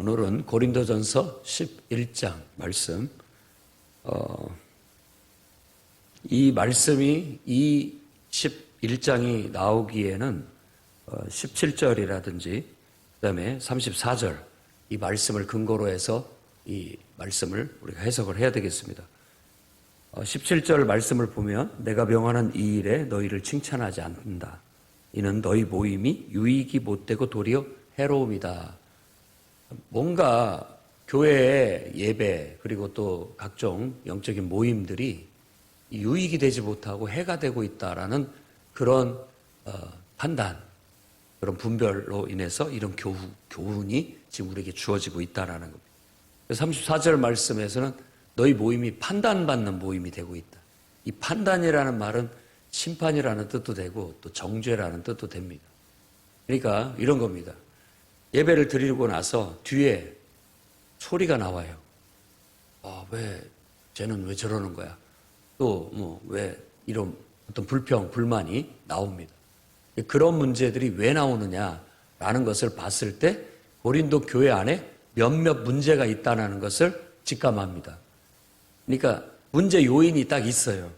오늘은 고린도전서 11장 말씀. 어, 이 말씀이 이 11장이 나오기에는 어, 17절이라든지 그다음에 34절 이 말씀을 근거로 해서 이 말씀을 우리가 해석을 해야 되겠습니다. 어, 17절 말씀을 보면 내가 명하는 이 일에 너희를 칭찬하지 않는다. 이는 너희 모임이 유익이 못되고 도리어 해로움이다. 뭔가 교회의 예배 그리고 또 각종 영적인 모임들이 유익이 되지 못하고 해가 되고 있다라는 그런 어, 판단, 그런 분별로 인해서 이런 교훈, 교훈이 지금 우리에게 주어지고 있다라는 겁니다. 34절 말씀에서는 너희 모임이 판단받는 모임이 되고 있다. 이 판단이라는 말은 심판이라는 뜻도 되고 또 정죄라는 뜻도 됩니다. 그러니까 이런 겁니다. 예배를 드리고 나서 뒤에 소리가 나와요. 아, 왜, 쟤는 왜 저러는 거야? 또, 뭐, 왜 이런 어떤 불평, 불만이 나옵니다. 그런 문제들이 왜 나오느냐라는 것을 봤을 때 고린도 교회 안에 몇몇 문제가 있다는 것을 직감합니다. 그러니까 문제 요인이 딱 있어요.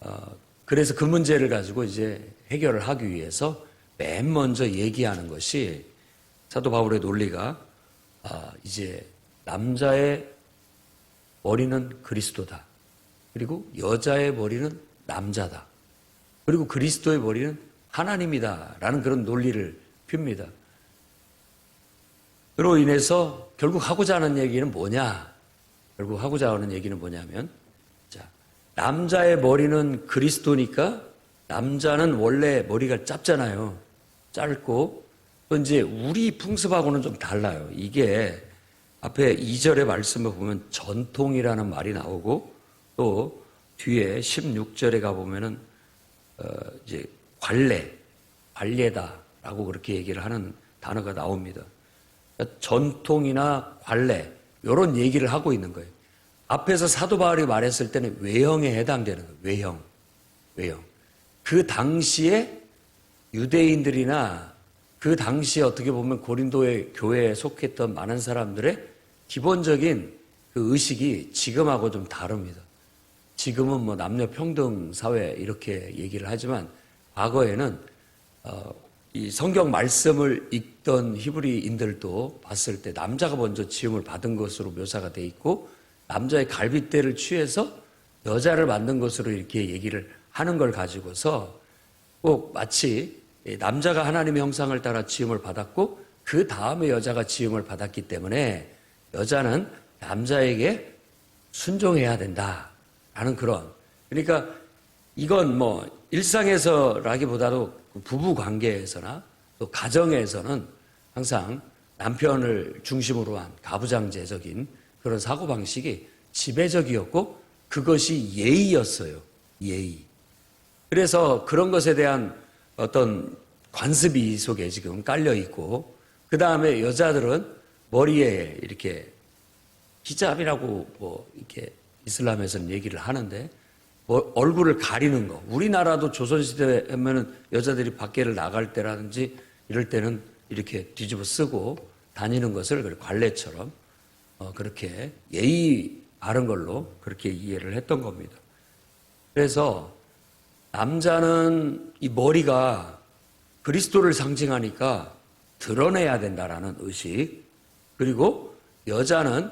어, 그래서 그 문제를 가지고 이제 해결을 하기 위해서 맨 먼저 얘기하는 것이 사도 바울의 논리가 아, 이제 남자의 머리는 그리스도다. 그리고 여자의 머리는 남자다. 그리고 그리스도의 머리는 하나님이다. 라는 그런 논리를 핍니다. 그로 인해서 결국 하고자 하는 얘기는 뭐냐? 결국 하고자 하는 얘기는 뭐냐면, 자, 남자의 머리는 그리스도니까 남자는 원래 머리가 짧잖아요. 짧고, 또 이제 우리 풍습하고는 좀 달라요. 이게 앞에 2절의 말씀을 보면 전통이라는 말이 나오고 또 뒤에 16절에 가보면은 어 이제 관례, 관례다라고 그렇게 얘기를 하는 단어가 나옵니다. 그러니까 전통이나 관례 이런 얘기를 하고 있는 거예요. 앞에서 사도 바울이 말했을 때는 외형에 해당되는 거예요. 외형, 외형. 그 당시에 유대인들이나 그 당시에 어떻게 보면 고린도의 교회에 속했던 많은 사람들의 기본적인 그 의식이 지금하고 좀 다릅니다. 지금은 뭐 남녀 평등 사회 이렇게 얘기를 하지만 과거에는 어, 이 성경 말씀을 읽던 히브리인들도 봤을 때 남자가 먼저 지음을 받은 것으로 묘사가 돼 있고 남자의 갈빗대를 취해서 여자를 만든 것으로 이렇게 얘기를 하는 걸 가지고서 꼭 마치 남자가 하나님의 형상을 따라 지음을 받았고 그 다음에 여자가 지음을 받았기 때문에 여자는 남자에게 순종해야 된다라는 그런 그러니까 이건 뭐 일상에서라기보다도 부부 관계에서나 또 가정에서는 항상 남편을 중심으로 한 가부장제적인 그런 사고 방식이 지배적이었고 그것이 예의였어요. 예의. 그래서 그런 것에 대한 어떤 관습이 속에 지금 깔려 있고 그 다음에 여자들은 머리에 이렇게 히잡이라고 뭐 이렇게 이슬람에서는 얘기를 하는데 뭐 얼굴을 가리는 거. 우리나라도 조선시대 하면은 여자들이 밖에를 나갈 때라든지 이럴 때는 이렇게 뒤집어 쓰고 다니는 것을 관례처럼 어 그렇게 예의 바른 걸로 그렇게 이해를 했던 겁니다. 그래서 남자는 이 머리가 그리스도를 상징하니까 드러내야 된다라는 의식. 그리고 여자는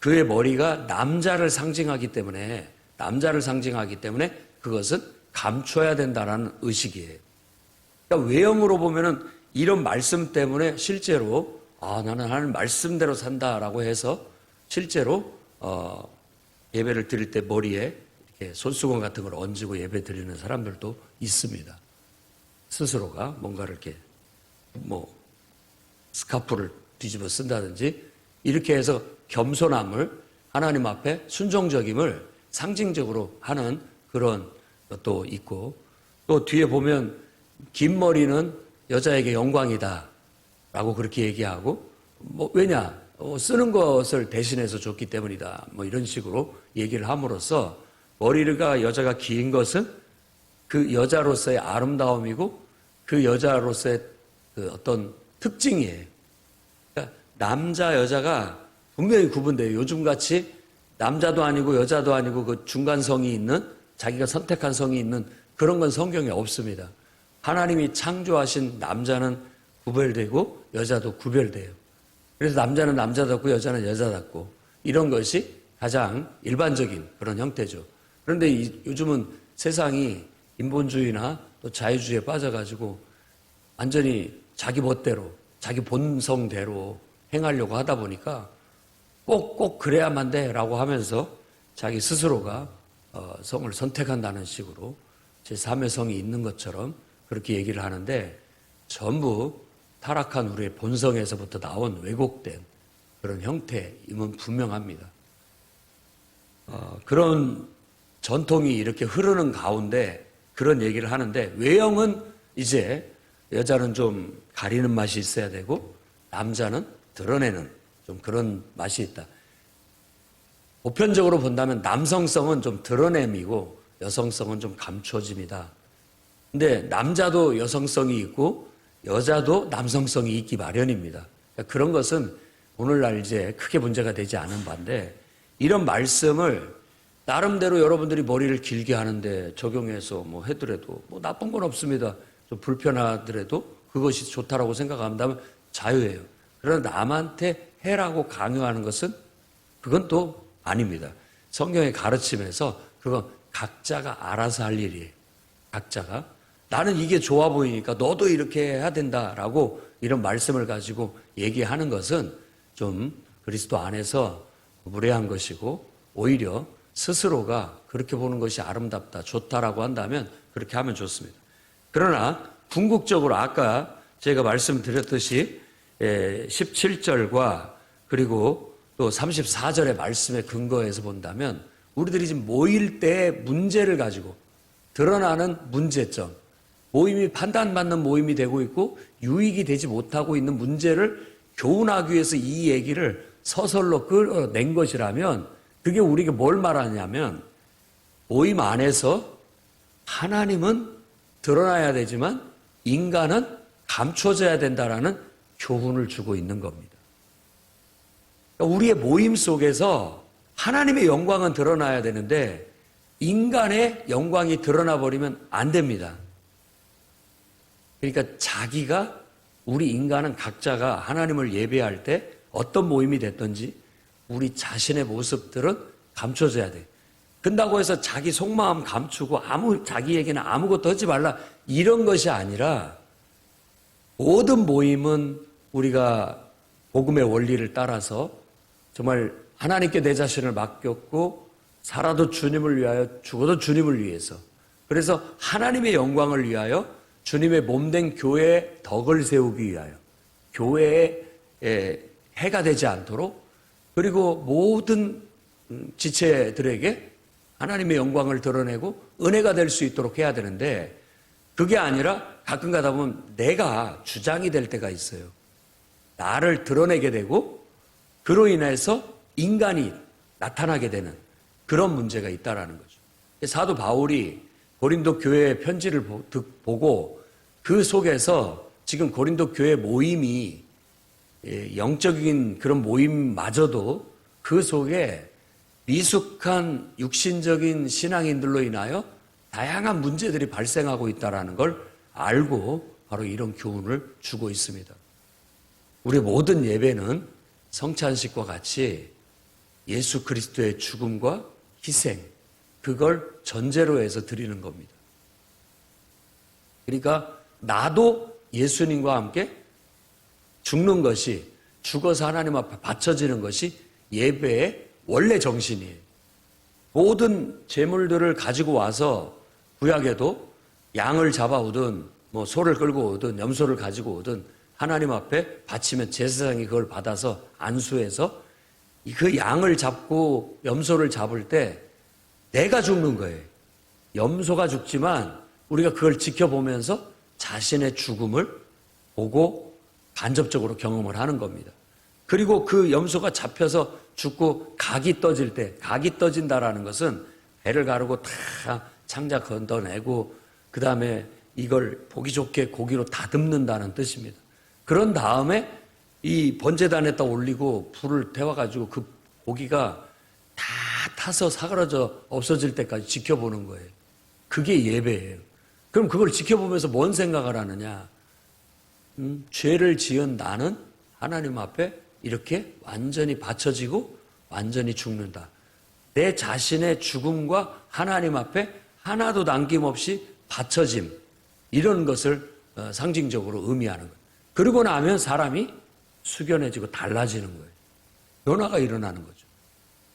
그의 머리가 남자를 상징하기 때문에 남자를 상징하기 때문에 그것은 감춰야 된다라는 의식이에요. 그러니까 외형으로 보면은 이런 말씀 때문에 실제로 아 나는 하는 말씀대로 산다라고 해서 실제로 어, 예배를 드릴 때 머리에 손수건 같은 걸 얹고 예배 드리는 사람들도 있습니다. 스스로가 뭔가를 이렇게 뭐 스카프를 뒤집어 쓴다든지 이렇게 해서 겸손함을 하나님 앞에 순종적임을 상징적으로 하는 그런 것도 있고 또 뒤에 보면 긴 머리는 여자에게 영광이다 라고 그렇게 얘기하고 뭐 왜냐 어, 쓰는 것을 대신해서 줬기 때문이다 뭐 이런 식으로 얘기를 함으로써 머리가 여자가 긴 것은 그 여자로서의 아름다움이고 그 여자로서의 그 어떤 특징이에요. 그러니까 남자 여자가 분명히 구분돼요. 요즘 같이 남자도 아니고 여자도 아니고 그 중간성이 있는 자기가 선택한 성이 있는 그런 건 성경에 없습니다. 하나님이 창조하신 남자는 구별되고 여자도 구별돼요. 그래서 남자는 남자답고 여자는 여자답고 이런 것이 가장 일반적인 그런 형태죠. 그런데 이- 요즘은 세상이 인본주의나 또 자유주의에 빠져가지고 완전히 자기 멋대로, 자기 본성대로 행하려고 하다 보니까 꼭, 꼭 그래야만 돼 라고 하면서 자기 스스로가 어, 성을 선택한다는 식으로 제 3의 성이 있는 것처럼 그렇게 얘기를 하는데 전부 타락한 우리의 본성에서부터 나온 왜곡된 그런 형태임은 분명합니다. 어, 그런 전통이 이렇게 흐르는 가운데 그런 얘기를 하는데 외형은 이제 여자는 좀 가리는 맛이 있어야 되고 남자는 드러내는 좀 그런 맛이 있다. 보편적으로 본다면 남성성은 좀 드러냄이고 여성성은 좀 감춰짐이다. 근데 남자도 여성성이 있고 여자도 남성성이 있기 마련입니다. 그러니까 그런 것은 오늘날 이제 크게 문제가 되지 않은 반데 이런 말씀을 나름대로 여러분들이 머리를 길게 하는데 적용해서 뭐 해더라도 뭐 나쁜 건 없습니다. 좀 불편하더라도 그것이 좋다라고 생각한다면 자유예요. 그러나 남한테 해라고 강요하는 것은 그건 또 아닙니다. 성경의 가르침에서 그건 각자가 알아서 할 일이에요. 각자가. 나는 이게 좋아 보이니까 너도 이렇게 해야 된다라고 이런 말씀을 가지고 얘기하는 것은 좀 그리스도 안에서 무례한 것이고 오히려 스스로가 그렇게 보는 것이 아름답다, 좋다라고 한다면 그렇게 하면 좋습니다. 그러나 궁극적으로 아까 제가 말씀드렸듯이 17절과 그리고 또 34절의 말씀의 근거에서 본다면 우리들이 지금 모일 때의 문제를 가지고 드러나는 문제점, 모임이 판단받는 모임이 되고 있고 유익이 되지 못하고 있는 문제를 교훈하기 위해서 이 얘기를 서설로 끌어낸 것이라면 그게 우리에게 뭘 말하냐면 모임 안에서 하나님은 드러나야 되지만 인간은 감춰져야 된다라는 교훈을 주고 있는 겁니다. 그러니까 우리의 모임 속에서 하나님의 영광은 드러나야 되는데 인간의 영광이 드러나 버리면 안 됩니다. 그러니까 자기가 우리 인간은 각자가 하나님을 예배할 때 어떤 모임이 됐든지 우리 자신의 모습들은 감춰져야 돼. 근다고 해서 자기 속마음 감추고 아무 자기에게는 아무것도 하지 말라 이런 것이 아니라 모든 모임은 우리가 복음의 원리를 따라서 정말 하나님께 내 자신을 맡겼고 살아도 주님을 위하여 죽어도 주님을 위해서 그래서 하나님의 영광을 위하여 주님의 몸된 교회의 덕을 세우기 위하여 교회에 해가 되지 않도록 그리고 모든 음, 지체들에게 하나님의 영광을 드러내고 은혜가 될 수 있도록 해야 되는데 그게 아니라 가끔 가다 보면 내가 주장이 될 때가 있어요. 나를 드러내게 되고 그로 인해서 인간이 나타나게 되는 그런 문제가 있다라는 거죠. 사도 바울이 고린도 교회의 편지를 보고 그 속에서 지금 고린도 교회 모임이 예, 영적인 그런 모임마저도 그 속에 미숙한 육신적인 신앙인들로 인하여 다양한 문제들이 발생하고 있다는 걸 알고 바로 이런 교훈을 주고 있습니다. 우리 모든 예배는 성찬식과 같이 예수 그리스도의 죽음과 희생, 그걸 전제로 해서 드리는 겁니다. 그러니까 나도 예수님과 함께 죽는 것이 죽어서 하나님 앞에 바쳐지는 것이 예배의 원래 정신이에요. 모든 재물들을 가지고 와서 구약에도 양을 잡아오든 뭐 소를 끌고 오든 염소를 가지고 오든 하나님 앞에 바치면 제사장이 그걸 받아서 안수해서 그 양을 잡고 염소를 잡을 때 내가 죽는 거예요. 염소가 죽지만 우리가 그걸 지켜보면서 자신의 죽음을 보고 간접적으로 경험을 하는 겁니다. 그리고 그 염소가 잡혀서 죽고 각이 떠질 때, 각이 떠진다라는 것은 배를 가르고 다 창자 건져내고 그 다음에 이걸 보기 좋게 고기로 다듬는다는 뜻입니다. 그런 다음에 이 번제단에다 올리고 불을 태워가지고 그 고기가 다 타서 사그라져 없어질 때까지 지켜보는 거예요. 그게 예배예요. 그럼 그걸 지켜보면서 뭔 생각을 하느냐? 음, 죄를 지은 나는 하나님 앞에 이렇게 완전히 받쳐지고 완전히 죽는다. 내 자신의 죽음과 하나님 앞에 하나도 남김없이 받쳐짐. 이런 것을 어, 상징적으로 의미하는 거예요. 그러고 나면 사람이 숙연해지고 달라지는 거예요. 변화가 일어나는 거죠.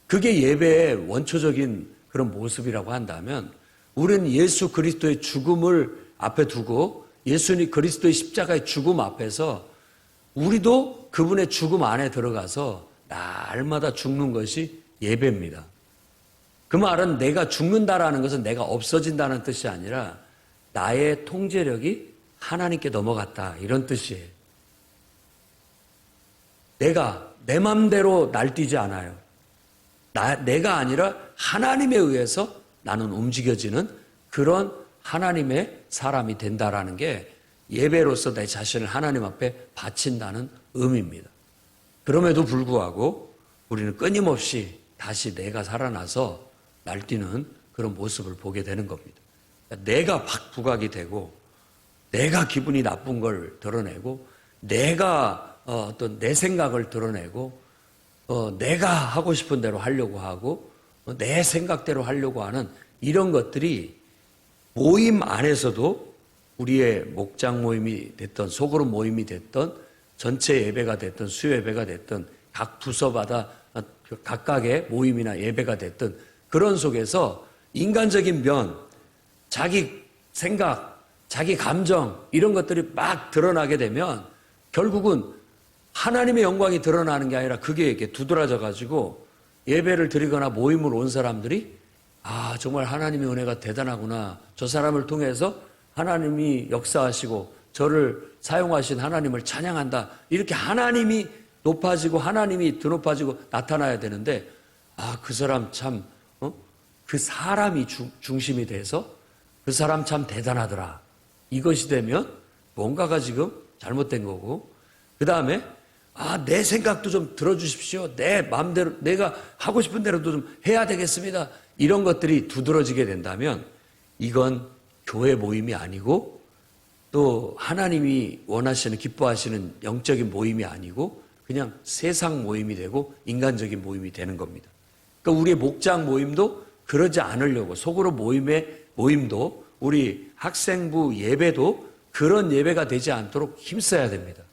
그게 예배의 원초적인 그런 모습이라고 한다면 우리는 예수 그리스도의 죽음을 앞에 두고 예수님 그리스도의 십자가의 죽음 앞에서 우리도 그분의 죽음 안에 들어가서 날마다 죽는 것이 예배입니다. 그 말은 내가 죽는다라는 것은 내가 없어진다는 뜻이 아니라 나의 통제력이 하나님께 넘어갔다 이런 뜻이에요. 내가 내 맘대로 날뛰지 않아요. 나, 내가 아니라 하나님에 의해서 나는 움직여지는 그런 하나님의 사람이 된다라는 게 예배로서 내 자신을 하나님 앞에 바친다는 의미입니다. 그럼에도 불구하고 우리는 끊임없이 다시 내가 살아나서 날뛰는 그런 모습을 보게 되는 겁니다. 내가 박 부각이 되고 내가 기분이 나쁜 걸 드러내고 내가 어, 어떤 내 생각을 드러내고 어, 내가 하고 싶은 대로 하려고 하고 어, 내 생각대로 하려고 하는 이런 것들이 모임 안에서도 우리의 목장 모임이 됐던 소그룹 모임이 됐던 전체 예배가 됐던 수요 예배가 됐던 각 부서마다 각각의 모임이나 예배가 됐던 그런 속에서 인간적인 면, 자기 생각, 자기 감정 이런 것들이 막 드러나게 되면 결국은 하나님의 영광이 드러나는 게 아니라 그게 이렇게 두드러져 가지고 예배를 드리거나 모임을 온 사람들이 아, 정말 하나님의 은혜가 대단하구나. 저 사람을 통해서 하나님이 역사하시고 저를 사용하신 하나님을 찬양한다. 이렇게 하나님이 높아지고 하나님이 더 높아지고 나타나야 되는데 아, 그 사람 참, 어? 그 사람이 중, 중심이 돼서 그 사람 참 대단하더라. 이것이 되면 뭔가가 지금 잘못된 거고 그 다음에 아, 내 생각도 좀 들어주십시오. 내 마음대로, 내가 하고 싶은 대로도 좀 해야 되겠습니다. 이런 것들이 두드러지게 된다면 이건 교회 모임이 아니고 또 하나님이 원하시는, 기뻐하시는 영적인 모임이 아니고 그냥 세상 모임이 되고 인간적인 모임이 되는 겁니다. 그러니까 우리의 목장 모임도 그러지 않으려고 속으로 모임의 모임도 우리 학생부 예배도 그런 예배가 되지 않도록 힘써야 됩니다.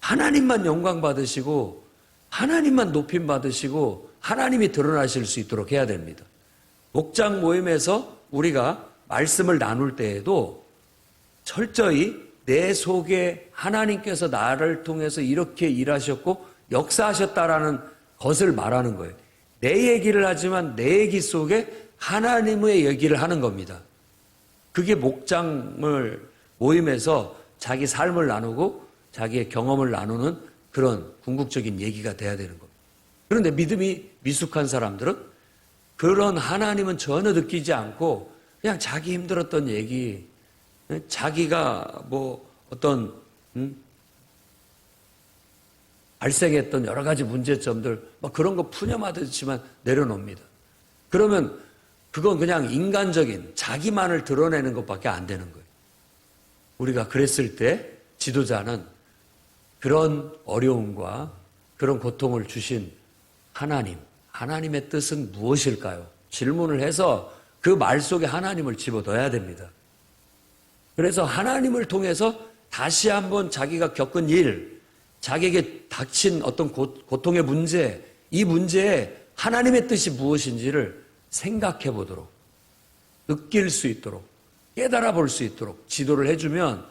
하나님만 영광 받으시고 하나님만 높임 받으시고 하나님이 드러나실 수 있도록 해야 됩니다. 목장 모임에서 우리가 말씀을 나눌 때에도 철저히 내 속에 하나님께서 나를 통해서 이렇게 일하셨고 역사하셨다라는 것을 말하는 거예요. 내 얘기를 하지만 내 얘기 속에 하나님의 얘기를 하는 겁니다. 그게 목장을 모임에서 자기 삶을 나누고 자기의 경험을 나누는 그런 궁극적인 얘기가 돼야 되는 겁니다. 그런데 믿음이 미숙한 사람들은 그런 하나님은 전혀 느끼지 않고 그냥 자기 힘들었던 얘기, 자기가 뭐 어떤 음? 발생했던 여러 가지 문제점들 막 그런 거 푸념하듯이만 내려놓습니다. 그러면 그건 그냥 인간적인 자기만을 드러내는 것밖에 안 되는 거예요. 우리가 그랬을 때 지도자는 그런 어려움과 그런 고통을 주신 하나님, 하나님의 뜻은 무엇일까요? 질문을 해서 그 말 속에 하나님을 집어넣어야 됩니다. 그래서 하나님을 통해서 다시 한번 자기가 겪은 일, 자기에게 닥친 어떤 고 통의 문제, 이 문제에 하나님의 뜻이 무엇인지를 생각해 보도록, 느낄 수 있도록, 깨달아 볼 수 있도록 지도를 해주면,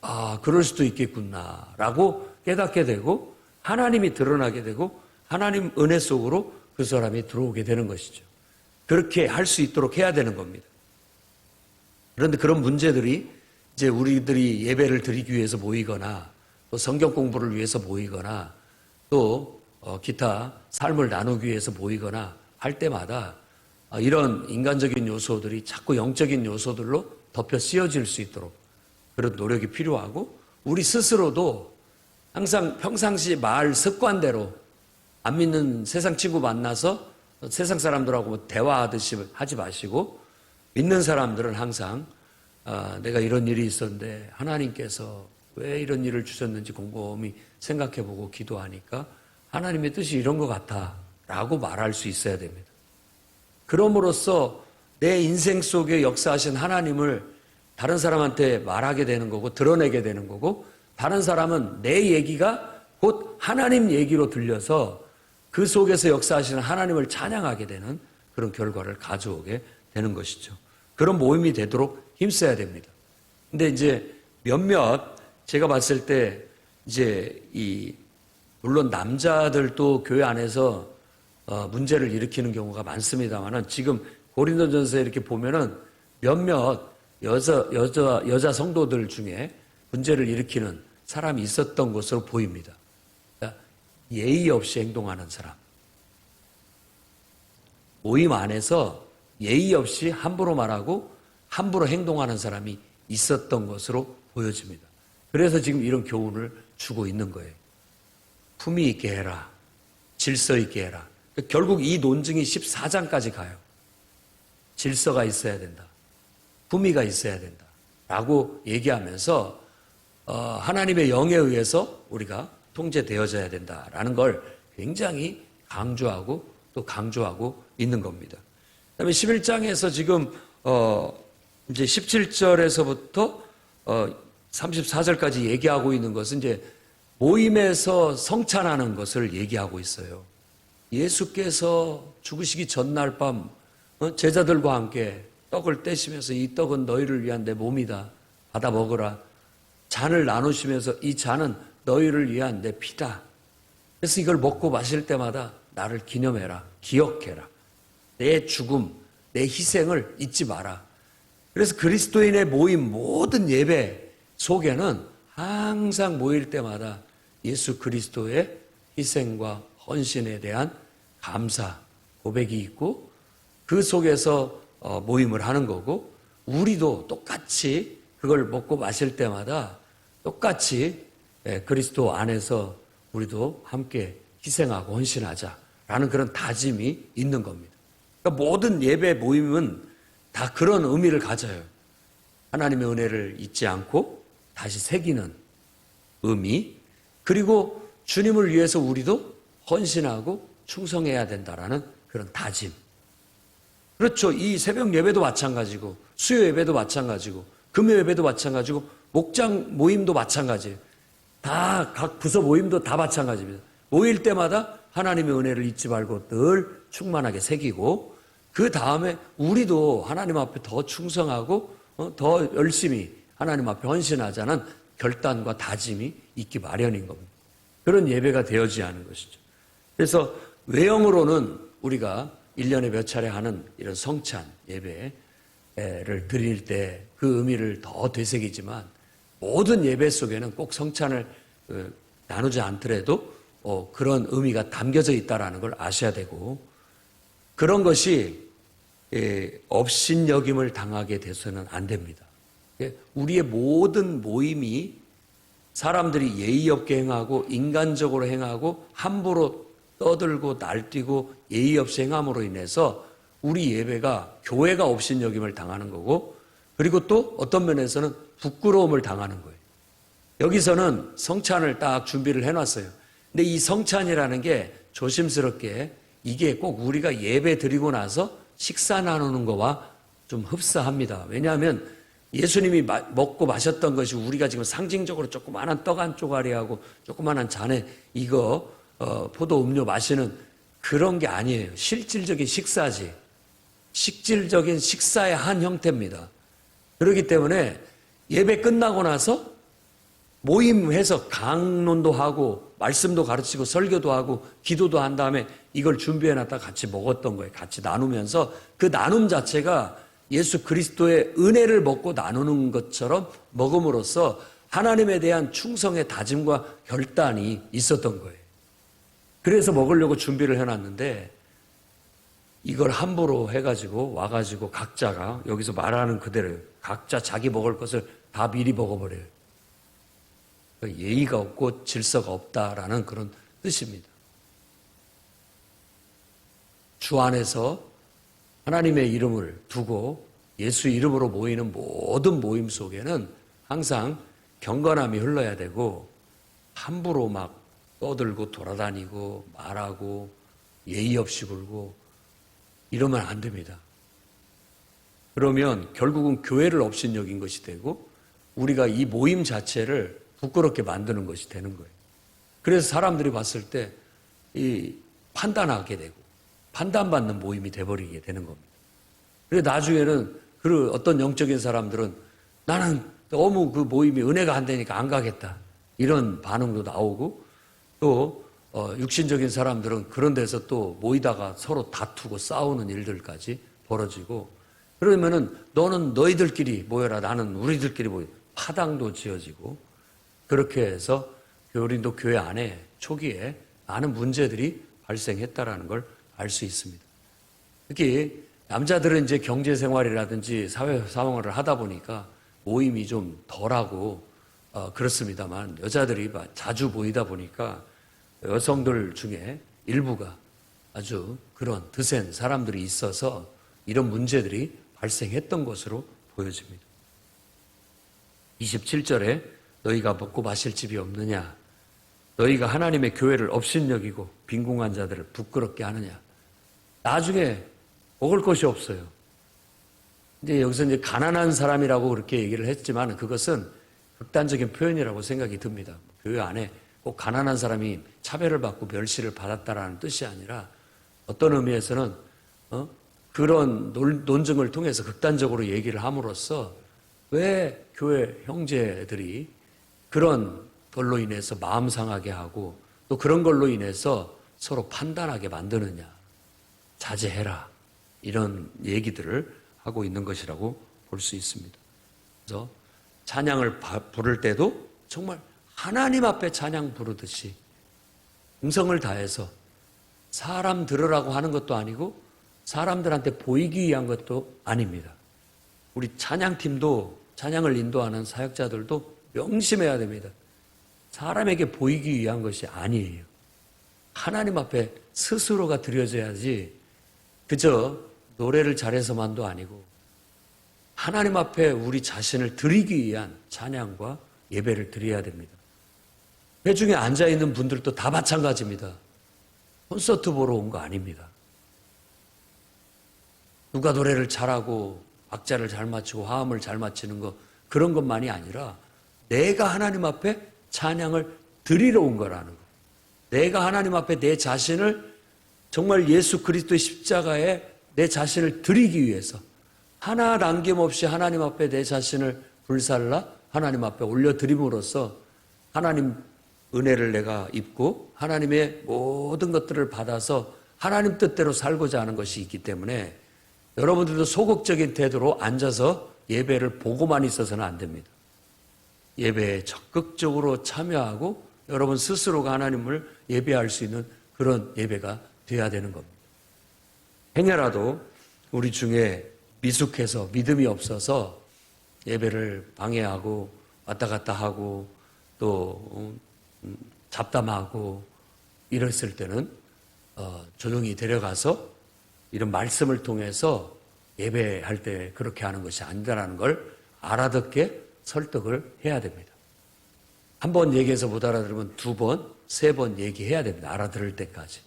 아, 그럴 수도 있겠구나, 라고 깨닫게 되고, 하나님이 드러나게 되고, 하나님 은혜 속으로 그 사람이 들어오게 되는 것이죠. 그렇게 할 수 있도록 해야 되는 겁니다. 그런데 그런 문제들이 이제 우리들이 예배를 드리기 위해서 모이거나 또 성경 공부를 위해서 모이거나 또 어, 기타 삶을 나누기 위해서 모이거나 할 때마다 어, 이런 인간적인 요소들이 자꾸 영적인 요소들로 덮여 씌워질 수 있도록 그런 노력이 필요하고 우리 스스로도 항상 평상시 말 습관대로 안 믿는 세상 친구 만나서 세상 사람들하고 뭐 대화하듯이 하지 마시고 믿는 사람들은 항상 아, 내가 이런 일이 있었는데 하나님께서 왜 이런 일을 주셨는지 곰곰이 생각해보고 기도하니까 하나님의 뜻이 이런 것 같아 라고 말할 수 있어야 됩니다. 그럼으로써 내 인생 속에 역사하신 하나님을 다른 사람한테 말하게 되는 거고 드러내게 되는 거고 다른 사람은 내 얘기가 곧 하나님 얘기로 들려서 그 속에서 역사하시는 하나님을 찬양하게 되는 그런 결과를 가져오게 되는 것이죠. 그런 모임이 되도록 힘써야 됩니다. 근데 이제 몇몇 제가 봤을 때 이제 이 물론 남자들도 교회 안에서 어, 문제를 일으키는 경우가 많습니다만은 지금 고린도전서에 이렇게 보면은 몇몇 여자 여자 여자 성도들 중에 문제를 일으키는 사람이 있었던 것으로 보입니다. 그러니까 예의 없이 행동하는 사람. 모임 안에서 예의 없이 함부로 말하고 함부로 행동하는 사람이 있었던 것으로 보여집니다. 그래서 지금 이런 교훈을 주고 있는 거예요. 품위 있게 해라. 질서 있게 해라. 결국 이 논증이 14장까지 가요. 질서가 있어야 된다. 품위가 있어야 된다. 라고 얘기하면서 어, 하나님의 영에 의해서 우리가 통제되어져야 된다라는 걸 굉장히 강조하고 또 강조하고 있는 겁니다. 그다음에 11장에서 지금 어, 이제 17절에서부터 어, 34절까지 얘기하고 있는 것은 이제 모임에서 성찬하는 것을 얘기하고 있어요. 예수께서 죽으시기 전날 밤 어, 제자들과 함께 떡을 떼시면서 이 떡은 너희를 위한 내 몸이다. 받아 먹으라. 잔을 나누시면서 이 잔은 너희를 위한 내 피다. 그래서 이걸 먹고 마실 때마다 나를 기념해라. 기억해라. 내 죽음, 내 희생을 잊지 마라. 그래서 그리스도인의 모임 모든 예배 속에는 항상 모일 때마다 예수 그리스도의 희생과 헌신에 대한 감사, 고백이 있고 그 속에서 어, 모임을 하는 거고 우리도 똑같이 그걸 먹고 마실 때마다 똑같이 예, 그리스도 안에서 우리도 함께 희생하고 헌신하자라는 그런 다짐이 있는 겁니다. 그러니까 모든 예배 모임은 다 그런 의미를 가져요. 하나님의 은혜를 잊지 않고 다시 새기는 의미, 그리고 주님을 위해서 우리도 헌신하고 충성해야 된다라는 그런 다짐. 그렇죠. 이 새벽 예배도 마찬가지고, 수요 예배도 마찬가지고, 금요 예배도 마찬가지고, 목장 모임도 마찬가지예요. 다 각 부서 모임도 다 마찬가지입니다. 모일 때마다 하나님의 은혜를 잊지 말고 늘 충만하게 새기고 그 다음에 우리도 하나님 앞에 더 충성하고 어, 더 열심히 하나님 앞에 헌신하자는 결단과 다짐이 있기 마련인 겁니다. 그런 예배가 되어지 하는 것이죠. 그래서 외형으로는 우리가 1년에 몇 차례 하는 이런 성찬 예배를 드릴 때 그 의미를 더 되새기지만 모든 예배 속에는 꼭 성찬을 어, 나누지 않더라도 어, 그런 의미가 담겨져 있다라는 걸 아셔야 되고 그런 것이 예, 업신여김을 당하게 돼서는 안 됩니다. 예, 우리의 모든 모임이 사람들이 예의 없게 행하고 인간적으로 행하고 함부로 떠들고 날뛰고 예의 없이 행함으로 인해서 우리 예배가 교회가 업신여김을 당하는 거고 그리고 또 어떤 면에서는 부끄러움을 당하는 거예요. 여기서는 성찬을 딱 준비를 해놨어요. 근데 이 성찬이라는 게 조심스럽게 이게 꼭 우리가 예배 드리고 나서 식사 나누는 거와 좀 흡사합니다. 왜냐하면 예수님이 마, 먹고 마셨던 것이 우리가 지금 상징적으로 조그마한 떡 한 쪼가리하고 조그마한 잔에 이거 어, 포도 음료 마시는 그런 게 아니에요. 실질적인 식사지. 식질적인 식사의 한 형태입니다. 그렇기 때문에 예배 끝나고 나서 모임해서 강론도 하고 말씀도 가르치고 설교도 하고 기도도 한 다음에 이걸 준비해 놨다 같이 먹었던 거예요. 같이 나누면서 그 나눔 자체가 예수 그리스도의 은혜를 먹고 나누는 것처럼 먹음으로써 하나님에 대한 충성의 다짐과 결단이 있었던 거예요. 그래서 먹으려고 준비를 해놨는데 이걸 함부로 해가지고 와가지고 각자가 여기서 말하는 그대로 각자 자기 먹을 것을 다 미리 먹어버려요. 예의가 없고 질서가 없다라는 그런 뜻입니다. 주 안에서 하나님의 이름을 두고 예수 이름으로 모이는 모든 모임 속에는 항상 경건함이 흘러야 되고 함부로 막 떠들고 돌아다니고 말하고 예의 없이 굴고 이러면 안 됩니다. 그러면 결국은 교회를 업신여긴 것이 되고 우리가 이 모임 자체를 부끄럽게 만드는 것이 되는 거예요. 그래서 사람들이 봤을 때 이 판단하게 되고 판단받는 모임이 돼버리게 되는 겁니다. 그래 나중에는 그 어떤 영적인 사람들은 나는 너무 그 모임이 은혜가 안 되니까 안 가겠다 이런 반응도 나오고 또 어, 육신적인 사람들은 그런 데서 또 모이다가 서로 다투고 싸우는 일들까지 벌어지고 그러면은 너는 너희들끼리 모여라 나는 우리들끼리 모여 파당도 지어지고 그렇게 해서 교린도 교회 안에 초기에 많은 문제들이 발생했다라는 걸 알 수 있습니다. 특히 남자들은 이제 경제 생활이라든지 사회 상황을 하다 보니까 모임이 좀 덜하고 어, 그렇습니다만 여자들이 자주 보이다 보니까 여성들 중에 일부가 아주 그런 드센 사람들이 있어서 이런 문제들이 발생했던 것으로 보여집니다. 27절에 너희가 먹고 마실 집이 없느냐? 너희가 하나님의 교회를 업신여기고 빈궁한 자들을 부끄럽게 하느냐? 나중에 먹을 것이 없어요. 이제 여기서 이제 가난한 사람이라고 그렇게 얘기를 했지만 그것은 극단적인 표현이라고 생각이 듭니다. 교회 안에 꼭 가난한 사람이 차별을 받고 멸시를 받았다라는 뜻이 아니라 어떤 의미에서는 어? 그런 논증을 통해서 극단적으로 얘기를 함으로써 왜 교회 형제들이 그런 걸로 인해서 마음 상하게 하고 또 그런 걸로 인해서 서로 판단하게 만드느냐. 자제해라. 이런 얘기들을 하고 있는 것이라고 볼 수 있습니다. 그래서 찬양을 부를 때도 정말 하나님 앞에 찬양 부르듯이 음성을 다해서 사람 들으라고 하는 것도 아니고 사람들한테 보이기 위한 것도 아닙니다. 우리 찬양팀도 찬양을 인도하는 사역자들도 명심해야 됩니다. 사람에게 보이기 위한 것이 아니에요. 하나님 앞에 스스로가 드려져야지 그저 노래를 잘해서만도 아니고 하나님 앞에 우리 자신을 드리기 위한 찬양과 예배를 드려야 됩니다. 회중에 앉아있는 분들도 다 마찬가지입니다. 콘서트 보러 온 거 아닙니다. 누가 노래를 잘하고 박자를 잘 맞추고 화음을 잘 맞추는 거 그런 것만이 아니라 내가 하나님 앞에 찬양을 드리러 온 거라는 거. 내가 하나님 앞에 내 자신을 정말 예수 그리스도의 십자가에 내 자신을 드리기 위해서 하나 남김없이 하나님 앞에 내 자신을 불살라 하나님 앞에 올려드림으로써 하나님 은혜를 내가 입고 하나님의 모든 것들을 받아서 하나님 뜻대로 살고자 하는 것이 있기 때문에 여러분들도 소극적인 태도로 앉아서 예배를 보고만 있어서는 안 됩니다. 예배에 적극적으로 참여하고 여러분 스스로가 하나님을 예배할 수 있는 그런 예배가 되어야 되는 겁니다. 행여라도 우리 중에 미숙해서 믿음이 없어서 예배를 방해하고 왔다 갔다 하고 또 음, 잡담하고 이랬을 때는 어, 조용히 데려가서 이런 말씀을 통해서 예배할 때 그렇게 하는 것이 아니다라는 걸 알아듣게 설득을 해야 됩니다. 한 번 얘기해서 못 알아들으면 두 번, 세 번 얘기해야 됩니다. 알아들을 때까지.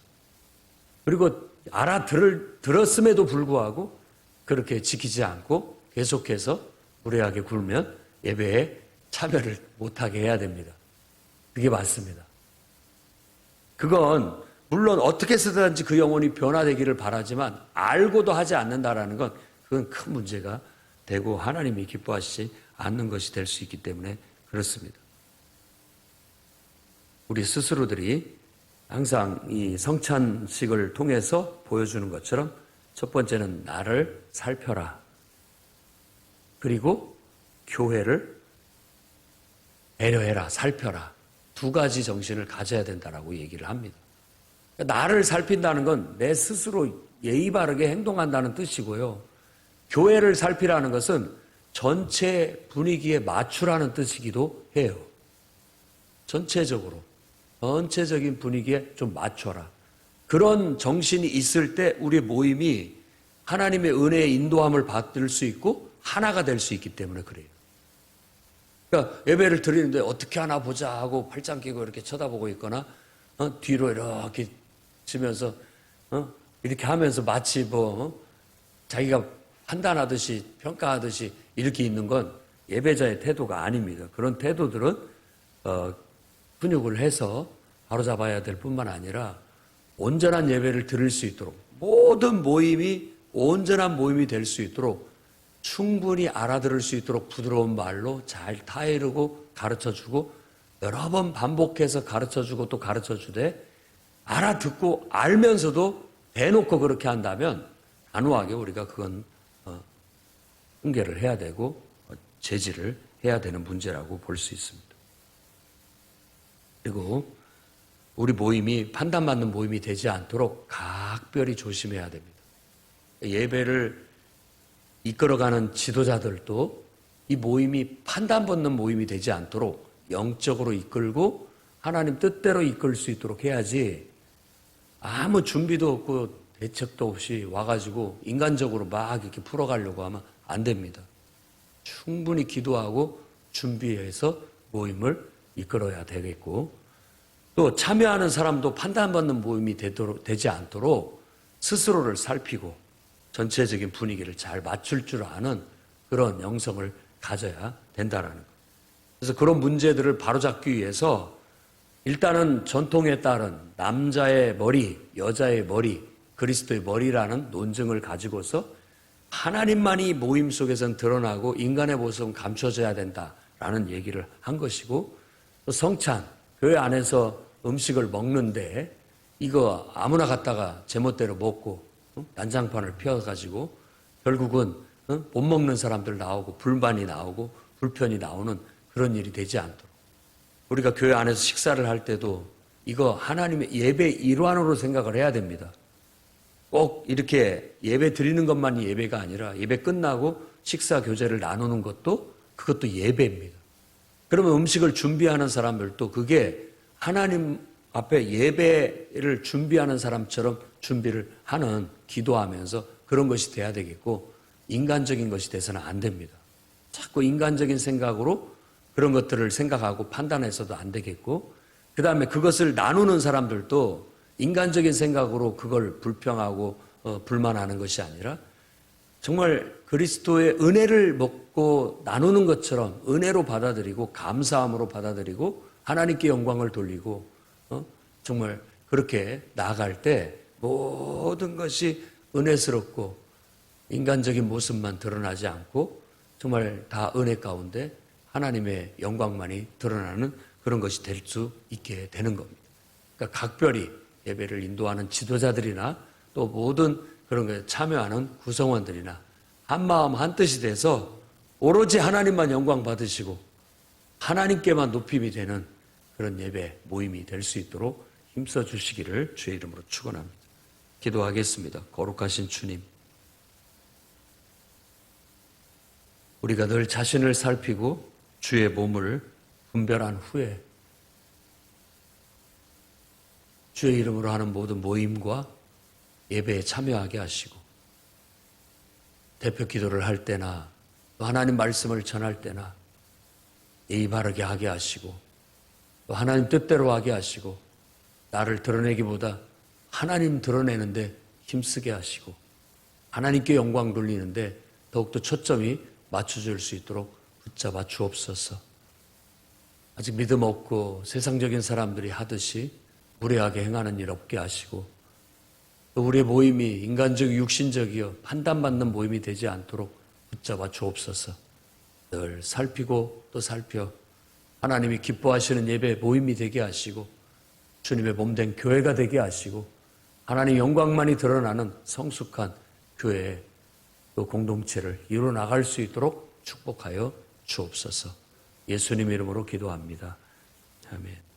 그리고 알아들을, 들었음에도 불구하고 그렇게 지키지 않고 계속해서 무례하게 굴면 예배에 참여를 못하게 해야 됩니다. 그게 맞습니다. 그건 물론 어떻게 쓰든지 그 영혼이 변화되기를 바라지만 알고도 하지 않는다라는 건 그건 큰 문제가 되고 하나님이 기뻐하시지 않는 것이 될 수 있기 때문에 그렇습니다. 우리 스스로들이 항상 이 성찬식을 통해서 보여주는 것처럼 첫 번째는 나를 살펴라. 그리고 교회를 배려해라, 살펴라. 두 가지 정신을 가져야 된다라고 얘기를 합니다. 나를 살핀다는 건 내 스스로 예의 바르게 행동한다는 뜻이고요. 교회를 살피라는 것은 전체 분위기에 맞추라는 뜻이기도 해요. 전체적으로 전체적인 분위기에 좀 맞춰라. 그런 정신이 있을 때 우리 모임이 하나님의 은혜의 인도함을 받을 수 있고 하나가 될 수 있기 때문에 그래요. 그러니까 예배를 드리는데 어떻게 하나 보자 하고 팔짱 끼고 이렇게 쳐다보고 있거나 어? 뒤로 이렇게 치면서 어? 이렇게 하면서 마치 뭐 어? 자기가 판단하듯이 평가하듯이 이렇게 있는 건 예배자의 태도가 아닙니다. 그런 태도들은 어, 훈육을 해서 바로잡아야 될 뿐만 아니라 온전한 예배를 드릴 수 있도록 모든 모임이 온전한 모임이 될 수 있도록 충분히 알아들을 수 있도록 부드러운 말로 잘 타이르고 가르쳐 주고 여러 번 반복해서 가르쳐 주고 또 가르쳐 주되 알아듣고 알면서도 대놓고 그렇게 한다면 단호하게 우리가 그건 어, 훈계를 해야 되고 어, 제지를 해야 되는 문제라고 볼 수 있습니다. 그리고 우리 모임이 판단받는 모임이 되지 않도록 각별히 조심해야 됩니다. 예배를 이끌어가는 지도자들도 이 모임이 판단받는 모임이 되지 않도록 영적으로 이끌고 하나님 뜻대로 이끌 수 있도록 해야지 아무 준비도 없고 대책도 없이 와가지고 인간적으로 막 이렇게 풀어가려고 하면 안 됩니다. 충분히 기도하고 준비해서 모임을 이끌어야 되겠고 또 참여하는 사람도 판단받는 모임이 되도록, 되지 않도록 스스로를 살피고 전체적인 분위기를 잘 맞출 줄 아는 그런 영성을 가져야 된다라는 것. 그래서 그런 문제들을 바로잡기 위해서 일단은 전통에 따른 남자의 머리, 여자의 머리, 그리스도의 머리라는 논증을 가지고서 하나님만이 모임 속에선 드러나고 인간의 모습은 감춰져야 된다라는 얘기를 한 것이고 또 성찬, 교회 안에서 음식을 먹는데 이거 아무나 갖다가 제멋대로 먹고 어? 난장판을 피워가지고 결국은 어? 못 먹는 사람들 나오고 불만이 나오고 불편이 나오는 그런 일이 되지 않도록 우리가 교회 안에서 식사를 할 때도 이거 하나님의 예배 일환으로 생각을 해야 됩니다. 꼭 이렇게 예배 드리는 것만이 예배가 아니라 예배 끝나고 식사 교제를 나누는 것도 그것도 예배입니다. 그러면 음식을 준비하는 사람들도 그게 하나님 앞에 예배를 준비하는 사람처럼 준비를 하는 기도하면서 그런 것이 돼야 되겠고 인간적인 것이 돼서는 안 됩니다. 자꾸 인간적인 생각으로 그런 것들을 생각하고 판단해서도 안 되겠고 그 다음에 그것을 나누는 사람들도 인간적인 생각으로 그걸 불평하고 어, 불만하는 것이 아니라 정말 그리스도의 은혜를 먹고 나누는 것처럼 은혜로 받아들이고 감사함으로 받아들이고 하나님께 영광을 돌리고 어? 정말 그렇게 나아갈 때 모든 것이 은혜스럽고 인간적인 모습만 드러나지 않고 정말 다 은혜 가운데 하나님의 영광만이 드러나는 그런 것이 될 수 있게 되는 겁니다. 그러니까 각별히 예배를 인도하는 지도자들이나 또 모든 그런 것에 참여하는 구성원들이나 한 마음 한 뜻이 돼서 오로지 하나님만 영광 받으시고 하나님께만 높임이 되는 그런 예배 모임이 될 수 있도록 힘써 주시기를 주의 이름으로 축원합니다. 기도하겠습니다. 거룩하신 주님. 우리가 늘 자신을 살피고 주의 몸을 분별한 후에 주의 이름으로 하는 모든 모임과 예배에 참여하게 하시고 대표 기도를 할 때나 또 하나님 말씀을 전할 때나 예의 바르게 하게 하시고 또 하나님 뜻대로 하게 하시고 나를 드러내기보다 하나님 드러내는데 힘쓰게 하시고 하나님께 영광 돌리는데 더욱더 초점이 맞춰질 수 있도록 붙잡아 주옵소서. 아직 믿음 없고 세상적인 사람들이 하듯이 무례하게 행하는 일 없게 하시고 또 우리의 모임이 인간적 육신적이요 판단받는 모임이 되지 않도록 붙잡아 주옵소서. 늘 살피고 또 살펴 하나님이 기뻐하시는 예배 모임이 되게 하시고 주님의 몸된 교회가 되게 하시고 하나님 영광만이 드러나는 성숙한 교회 또 공동체를 이루어 나갈 수 있도록 축복하여 주옵소서. 예수님 이름으로 기도합니다. 아멘.